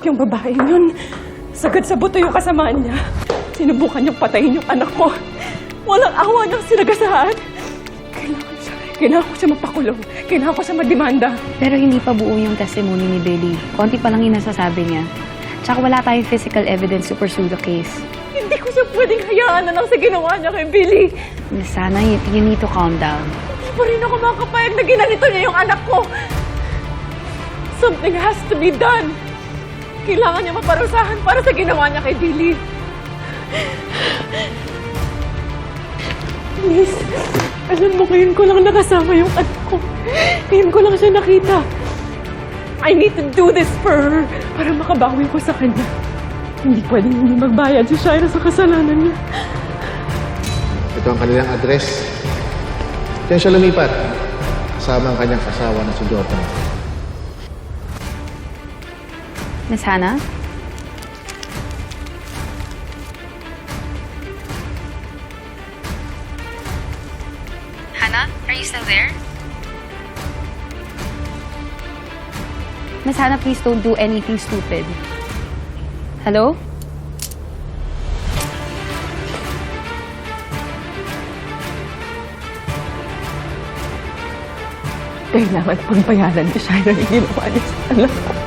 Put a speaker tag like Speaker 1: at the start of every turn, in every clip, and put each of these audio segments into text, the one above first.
Speaker 1: Yung babae yun, sagad sa buto yung kasamaan niya. Sinubukan niyang patayin yung anak ko. Walang awa niyang sinagasaan. Kailangan siya, kailangan ko siya mapakulong. Kailangan ko siya mademanda.
Speaker 2: Pero hindi pa buo yung testimony ni Billy. Konti pa lang yung nasasabi niya. Tsaka wala tayong physical evidence to pursue the case.
Speaker 1: Hindi ko siya pwedeng hayaan na lang sa ginawa niya kay Billy.
Speaker 2: Sana, you, you need to calm down.
Speaker 1: Hindi pa rin ako makakapayag na ginanito niya yung anak ko. Something has to be done. Kailangan niya maparusahan para sa ginawa niya kay Billy. Please, alam mo ngayon ko lang nakasama yung anak ko. Ngayon ko lang siya nakita. I need to do this for her para makabawi ko sa kanya. Hindi pwedeng hindi magbayad si Shira sa kasalanan niya.
Speaker 3: Ito ang kanilang address. Diyan siya lumipat. Kasama ang kanyang asawa na si Jordan.
Speaker 2: Miss Hannah? Hannah, are you still there? Miss Hannah, please don't do anything stupid. Hello?
Speaker 1: Kailangan pagbayaran ni Shira yung ginawa niya sa anak ko.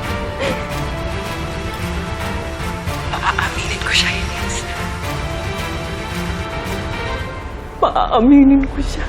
Speaker 1: Paaaminin ko siya.